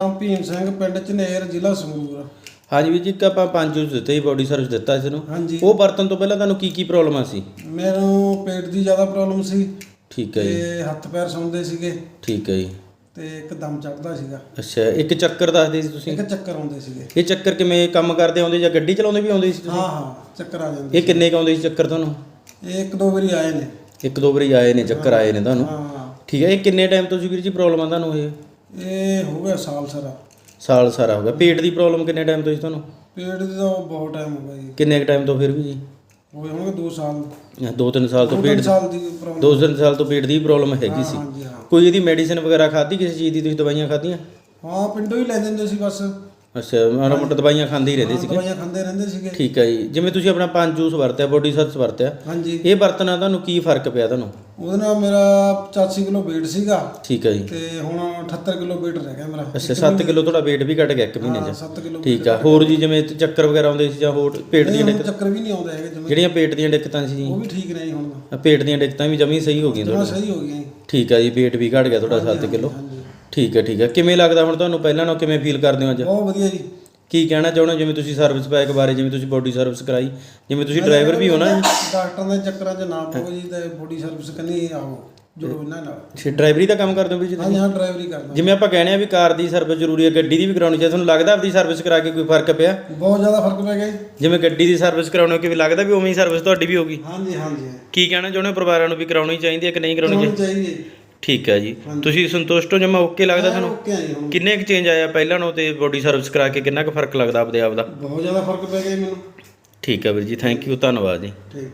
ਨਾਮ ਭੀਮ ਸਿੰਘ ਪਿੰਡ ਝਨੇਰ ਜ਼ਿਲ੍ਹਾ ਸੰਗਰੂਰ। ਹਾਂਜੀ ਵੀਰ ਜੀ ਇੱਕ ਆਪਾਂ ਪੰਜ ਜੂਸ ਦਿੱਤੇ ਸੀ ਬੋਡੀ ਸਰਵਿਸ ਦਿੱਤਾ ਸੀ ਨੂੰ ਹਾਂਜੀ। ਉਹ ਵਰਤਨ ਤੋਂ ਪਹਿਲਾਂ ਤੁਹਾਨੂੰ ਕੀ ਕੀ ਪ੍ਰੋਬਲਮਾਂ ਸੀ? ਮੈਨੂੰ ਪੇਟ ਦੀ ਜ਼ਿਆਦਾ ਪ੍ਰੋਬਲਮ ਸੀ। ਠੀਕ ਹੈ ਜੀ। ਤੇ ਹੱਥ ਪੈਰ ਸੌਂਦੇ ਸੀਗੇ। ਠੀਕ ਹੈ ਜੀ। ਤੇ ਇੱਕ ਦਮ ਚੜਦਾ ਸੀਗਾ। ਅੱਛਾ ਇੱਕ ਚੱਕਰ ਦੱਸਦੇ ਸੀ ਤੁਸੀਂ? ਇੱਕ ਚੱਕਰ ਆਉਂਦੇ ਸੀਗੇ। ਇਹ ਚੱਕਰ ਕਿਵੇਂ ਕੰਮ ਕਰਦੇ ਆਉਂਦੇ ਜਾਂ ਗੱਡੀ ਚਲਾਉਂਦੇ ਵੀ ਆਉਂਦੇ ਸੀ ਤੁਸੀਂ? ਹਾਂ ਹਾਂ ਚੱਕਰ ਆ ਜਾਂਦੇ ਇਹ ਕਿੰਨੇ ਕੁ ਆਉਂਦੇ ਸੀ ਚੱਕਰ ਤੁਹਾਨੂੰ? ਇਹ ਇੱਕ ਦੋ ਵਾਰੀ ਆਏ ਨੇ। ਇੱਕ ਦੋ ਵਾਰੀ ਆਏ ਨੇ ਚੱਕਰ ਆਏ ਨੇ ਤੁਹਾਨੂੰ। ਹਾਂ। ਠੀਕ ਹੈ ਇਹ ਕਿੰਨੇ ਟਾਈਮ ਤੋਂ ਸੀ ਵੀਰ ਜੀ ਪ੍ਰੋਬਲਮ ਆ ਤੁਹਾਨੂੰ ਇਹ? ਇਹ ਹੋ ਗਿਆ ਸਾਲ ਸਾਰਾ। ਸਾਲ ਸਾਰਾ ਹੋ ਗਿਆ। ਪੇਟ ਦੀ ਪ੍ਰੋਬਲਮ ਕਿੰਨੇ ਟਾਈਮ ਤੋਂ ਸੀ ਤੁਹਾਨੂੰ? ਪੇਟ ਦੀ ਤਾਂ ਬਹੁਤ ਟਾਈਮ ਹੋ ਗਿਆ ਜੀ। ਕਿੰਨੇ ਕੁ ਟਾਈਮ ਤੋਂ ਫਿਰ ਵੀ ਜੀ? ਹੋਏ ਹੋਣਗੇ 2 ਸਾਲ। ਦੋ ਤਿੰਨ ਸਾਲ ਤੋਂ ਪੇਟ ਸਾਲ ਦੀ ਪ੍ਰੋਬਲਮ ਦੋ ਤਿੰਨ ਸਾਲ ਤੋਂ ਪੇਟ ਦੀ ਪ੍ਰੋਬਲਮ ਹੈਗੀ ਸੀ। ਕੋਈ ਇਹਦੀ ਮੈਡੀਸਿਨ ਵਗੈਰਾ ਖਾਧੀ ਕਿਸੇ ਚੀਜ਼ ਦੀ ਤੁਸੀਂ ਦਵਾਈਆਂ ਖਾਧੀਆਂ? ਹਾਂ ਪਿੰਡੋਂ ਹੀ ਲੈ ਜਾਂਦੇ ਸੀ ਬਸ। ਅੱਛਾ ਮਾੜਾ ਮੋਟਾ ਦਵਾਈਆਂ ਖਾਂਦੇ ਹੀ ਰਹਿੰਦੇ ਸੀਗੇ। ਦਵਾਈਆਂ ਖਾਂਦੇ ਰਹਿੰਦੇ ਸੀਗੇ। ਠੀਕ ਹੈ ਜੀ। ਜਿਵੇਂ ਤੁਸੀਂ ਆਪਣਾ ਪੰਜ ਜੂਸ ਵਰਤਿਆ ਬੋਡੀ ਸਰਚ ਵਰਤਿਆ ਹਾਂਜੀ। ਇਹ ਵਰਤਣਾ ਤੁਹਾਨੂੰ ਕੀ ਫ਼ਰਕ ਪਿਆ ਤੁਹਾਨੂੰ? ਉਹਦੇ ਨਾਲ ਮੇਰਾ 85 ਕਿਲੋ weight ਸੀਗਾ ਠੀਕ ਹੈ ਜੀ। ਤੇ ਹੁਣ 78 ਕਿਲੋ weight ਰਹਿ ਗਿਆ ਮੇਰਾ। ਅੱਛਾ 7 ਕਿਲੋ ਤੁਹਾਡਾ weight ਵੀ ਘਟ ਗਿਆ ਇੱਕ ਮਹੀਨੇ 'ਚ। 7 ਕਿਲੋ ਠੀਕ ਆ। ਹੋਰ ਜੀ ਜਿਵੇਂ ਚੱਕਰ ਵਗੈਰਾ ਆਉਂਦੇ ਸੀ ਜਾਂ ਹੋਰ ਪੇਟ ਦੀਆਂ ਹੁਣ ਚੱਕਰ ਵੀ ਨਹੀਂ ਆਉਂਦੇ ਹੈਗੇ ਜਿਵੇਂ ਜਿਹੜੀਆਂ ਪੇਟ ਦੀਆਂ ਦਿੱਕਤਾਂ ਸੀ ਜੀ। ਉਹ ਵੀ ਠੀਕ ਜੀ ਹੁਣ। ਪੇਟ ਦੀਆਂ ਦਿੱਕਤਾਂ ਵੀ ਜਮੀ ਸਹੀ ਹੋ ਗਈਆਂ ਤੁਹਾਡੀਆਂ। ਸਹੀ ਹੋ ਗਈਆਂ ਜੀ। ਠੀਕ ਆ ਜੀ weight ਵੀ ਘਟ ਗਿਆ ਤੁਹਾਡਾ 7 ਕਿਲੋ। ਹਾਂਜੀ। ਠੀਕ ਹੈ ਠੀਕ ਹੈ। ਕਿਵੇਂ ਲੱਗਦਾ ਹੁਣ ਤੁਹਾਨੂੰ? ਪਹਿਲਾਂ ਨਾਲੋਂ ਕਿਵੇਂ ਫੀਲ ਕਰਦੇ ਹੋ ਅੱਜ? ਬਹੁਤ ਵਧੀਆ ਜੀ। ਕੀ ਕਹਿਣਾ ਚਾਹੁੰਦੇ ਹੋ? ਜਿਵੇਂ ਤੁਸੀਂ ਸਰਵਿਸ ਪੈਕ ਬਾਰੇ ਜਿਵੇਂ ਤੁਸੀਂ ਬੋਡੀ ਸਰਵਿਸ ਕਰਾਈ ਜਿਵੇਂ ਤੁਸੀਂ ਡਰਾਈਵਰ ਵੀ ਹੋ ਨਾ? ਡਾਕਟਰਾਂ ਦੇ ਚੱਕਰਾਂ 'ਚ ਨਾ ਪਓ ਜੀ ਤੇ ਬੋਡੀ ਸਰਵਿਸ ਕੰਨੀ ਆਓ ਜੁੜੋ ਇਹਨਾਂ ਨਾਲ। ਤੁਸੀਂ ਡਰਾਈਵਰੀ ਦਾ ਕੰਮ ਕਰਦੇ ਹੋ ਵੀ ਜੀ ਹਾਂਜੀ ਹਾਂ ਡਰਾਈਵਰੀ ਕਰਦਾ। ਜਿਵੇਂ ਆਪਾਂ ਕਹਿੰਦੇ ਆ ਵੀ ਕਾਰ ਦੀ ਸਰਵਿਸ ਜ਼ਰੂਰੀ ਹੈ ਗੱਡੀ ਦੀ ਵੀ ਕਰਾਉਣੀ ਚਾਹੀਦੀ। ਤੁਹਾਨੂੰ ਲੱਗਦਾ ਆਪਦੀ ਸਰਵਿਸ ਕਰਾ ਕੇ ਕੋਈ ਫ਼ਰਕ ਪਿਆ? ਬਹੁਤ ਜ਼ਿਆਦਾ ਫ਼ਰਕ ਪੈ ਗਿਆ ਜੀ। ਜਿਵੇਂ ਗੱਡੀ ਦੀ ਸਰਵਿਸ ਕਰਾਉਣੇ ਕਿ ਵੀ ਲੱਗਦਾ ਵੀ ਉਵੇਂ ਹੀ ਸਰਵਿਸ ਤੁਹਾਡੀ ਵੀ ਹੋਗੀ ਹਾਂਜੀ ਹਾਂਜੀ। ਕੀ ਕਹਿਣਾ ਚਾਹੁੰਦੇ ਹੋ ਪਰਿਵਾਰਾਂ ਨੂੰ ਵੀ ਕਰਾਉਣੀ ਚਾਹੀਦੀ ਹੈ ਕਿ ਨਹੀਂ ਕਰਾਉਣੀ ਚਾਹੀਦੀ? ਹੈ ਠੀਕ ਹੈ ਜੀ। ਤੁਸੀਂ ਸੰਤੁਸ਼ਟ ਹੋ ਜਮਾ ਓਕੇ ਲੱਗਦਾ ਤੁਹਾਨੂੰ? ਓਕੇ ਆ ਜੀ ਹੁਣ ਕਿੰਨੇ ਕੁ ਚੇਂਜ ਆਇਆ ਪਹਿਲਾਂ ਨਾਲੋਂ ਤੇ ਬੋਡੀ ਸਰਵਿਸ ਕਰਾ ਕੇ ਕਿੰਨਾ ਕੁ ਫ਼ਰਕ ਲੱਗਦਾ ਆਪਦੇ ਆਪ ਦਾ? ਬਹੁਤ ਜ਼ਿਆਦਾ ਫ਼ਰਕ ਪੈ ਗਿਆ ਜੀ ਮੈਨੂੰ। ਠੀਕ ਹੈ ਵੀਰ ਜੀ ਥੈਂਕ ਯੂ ਧੰਨਵਾਦ ਜੀ। ਠੀਕ।